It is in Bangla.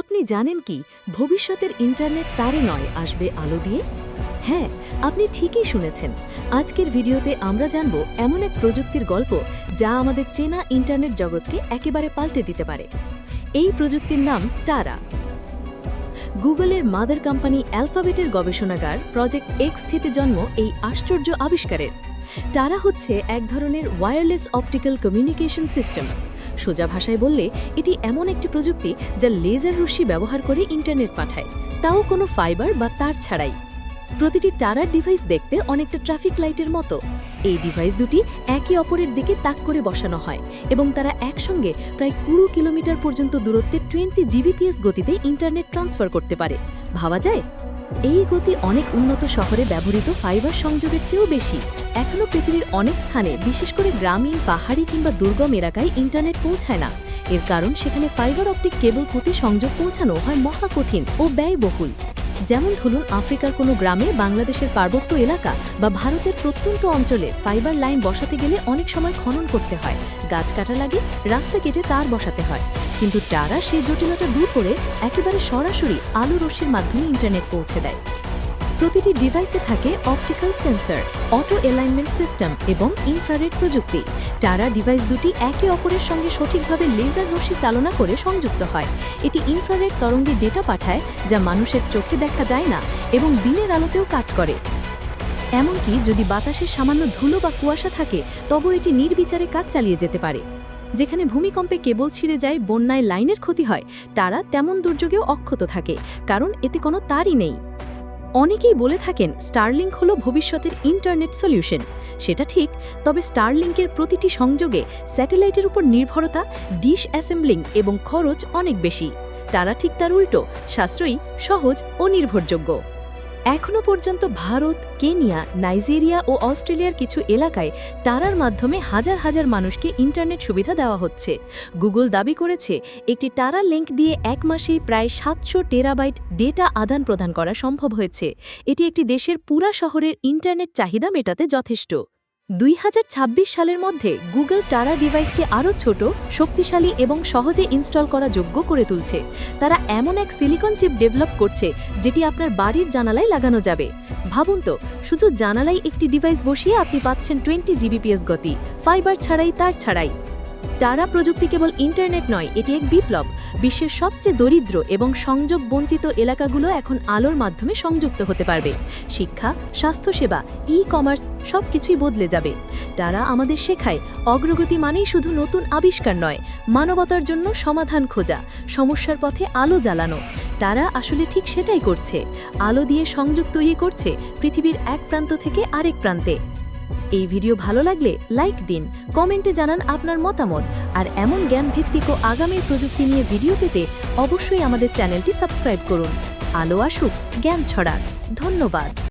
আপনি জানেন কি, ভবিষ্যতের ইন্টারনেট তারে নয়, আসবে আলো দিয়ে? হ্যাঁ আপনি ঠিকই শুনেছেন। আজকের ভিডিওতে আমরা জানব এমন এক প্রযুক্তির গল্প যা আমাদের চেনা ইন্টারনেট জগৎকে একেবারে পাল্টে দিতে পারে। এই প্রযুক্তির নাম টারা। গুগলের মাদার কোম্পানি অ্যালফাবেটের গবেষণাগার প্রজেক্ট এক্স থেকে জন্ম এই আশ্চর্য আবিষ্কারের। টারা হচ্ছে এক ধরনের ওয়্যারলেস অপটিক্যাল কমিউনিকেশন সিস্টেম সোজা ভাষায় বললে, এটি এমন একটি প্রযুক্তি যা লেজার রশ্মি ব্যবহার করে ইন্টারনেট পাঠায়। তাও কোনো ফাইবার বা তার ছাড়াই। প্রতিটি টারার ডিভাইস দেখতে অনেকটা ট্রাফিক লাইটের মতো। এই ডিভাইস দুটি একে অপরের দিকে তাক করে বসানো হয় এবং তারা একসঙ্গে প্রায় কুড়ো কিলোমিটার পর্যন্ত দূরত্বে টোয়েন্টি জিবিপিএস গতিতে ইন্টারনেট ট্রান্সফার করতে পারে। ভাবা যায় এই গতি অনেক উন্নত শহরে ব্যবহৃত ফাইবার সংযোগের চেয়েও বেশি। এখনও পৃথিবীর অনেক স্থানে, বিশেষ করে গ্রামীণ, পাহাড়ি কিংবা দুর্গম এলাকায় ইন্টারনেট পৌঁছায় না। এর কারণ সেখানে ফাইবার অপটিক কেবল পুঁতে সংযোগ পৌঁছানো হয় মহাকঠিন ও ব্যয়বহুল। যেমন ধরুন, আফ্রিকার কোনো গ্রামে বাংলাদেশের পার্বত্য এলাকা বা ভারতের প্রত্যন্ত অঞ্চলে ফাইবার লাইন বসাতে গেলে অনেক সময় খনন করতে হয়। গাছ কাটা লাগে রাস্তা কেটে তার বসাতে হয়। কিন্তু টারা সেই জটিলতা দূর করে একেবারে সরাসরি আলো রশ্মির মাধ্যমে ইন্টারনেট পৌঁছে দেয়। প্রতিটি ডিভাইসে থাকে optical sensor auto alignment system এবং ইনফ্রারেড প্রযুক্তি। টারা ডিভাইস দুটি একে অপরের সঙ্গে সঠিকভাবে লেজার রশ্মি চালনা করে সংযুক্ত হয়। এটি ইনফ্রারেড তরঙ্গে ডেটা পাঠায় যা মানুষের চোখে দেখা যায় না এবং দিনের আলোতেও কাজ করে। এমনকি যদি বাতাসে সামান্য ধুলো বা কুয়াশা থাকে তবু এটি নির্বিচারে কাজ চালিয়ে যেতে পারে। যেখানে ভূমিকম্পে কেবল ছিঁড়ে যায়, বন্যায় লাইনের ক্ষতি হয়, তারা তেমন দুর্যোগেও অক্ষত থাকে, কারণ এতে কোনো তারই নেই। অনেকেই বলে থাকেন, স্টারলিংক হলো ভবিষ্যতের ইন্টারনেট সলিউশন। সেটা ঠিক, তবে স্টারলিংকের প্রতিটি সংযোগে স্যাটেলাইটের উপর নির্ভরতা, ডিশ অ্যাসেম্বলিং এবং খরচ অনেক বেশি। তারা ঠিক তার উল্টো, সাশ্রয়ী, সহজ ও নির্ভরযোগ্য। এখনও পর্যন্ত ভারত, কেনিয়া, নাইজেরিয়া ও অস্ট্রেলিয়ার কিছু এলাকায় টারার মাধ্যমে হাজার হাজার মানুষকে ইন্টারনেট সুবিধা দেওয়া হচ্ছে। গুগল দাবি করেছে, একটি টারা লিঙ্ক দিয়ে এক মাসেই প্রায় সাতশো টেরাবাইট ডেটা আদান প্রদান করা সম্ভব হয়েছে। এটি একটি দেশের পুরা শহরের ইন্টারনেট চাহিদা মেটাতে যথেষ্ট। দুই হাজার ছাব্বিশ সালের মধ্যে গুগল টারা ডিভাইসকে আরও ছোট, শক্তিশালী এবং সহজে ইনস্টল করা যোগ্য করে তুলছে। তারা এমন এক সিলিকন চিপ ডেভেলপ করছে, যেটি আপনার বাড়ির জানালায় লাগানো যাবে। ভাবুন তো, শুধু জানালায় একটি ডিভাইস বসিয়ে আপনি পাচ্ছেন টোয়েন্টি জিবিপিএস গতি, ফাইবার ছাড়াই তার ছাড়াই। টারা প্রযুক্তি কেবল ইন্টারনেট নয়, এটি এক বিপ্লব। বিশ্বের সবচেয়ে দরিদ্র এবং সংযোগ বঞ্চিত এলাকাগুলো এখন আলোর মাধ্যমে সংযুক্ত হতে পারবে। শিক্ষা, স্বাস্থ্যসেবা ই কমার্স সব কিছুই বদলে যাবে। টারা আমাদের শেখায়, অগ্রগতি মানেই শুধু নতুন আবিষ্কার নয়, মানবতার জন্য সমাধান খোঁজা, সমস্যার পথে আলো জ্বালানো। তারা আসলে ঠিক সেটাই করছে। আলো দিয়ে সংযোগ তৈরি করছে পৃথিবীর এক প্রান্ত থেকে আরেক প্রান্তে। এই ভিডিও ভালো লাগলে লাইক দিন, কমেন্টে জানান আপনার মতামত, আর এমন জ্ঞানভিত্তিক ও আগামীর প্রযুক্তি নিয়ে ভিডিও পেতে অবশ্যই আমাদের চ্যানেলটি সাবস্ক্রাইব করুন। আলো আসুক, জ্ঞান ছড়াক। ধন্যবাদ।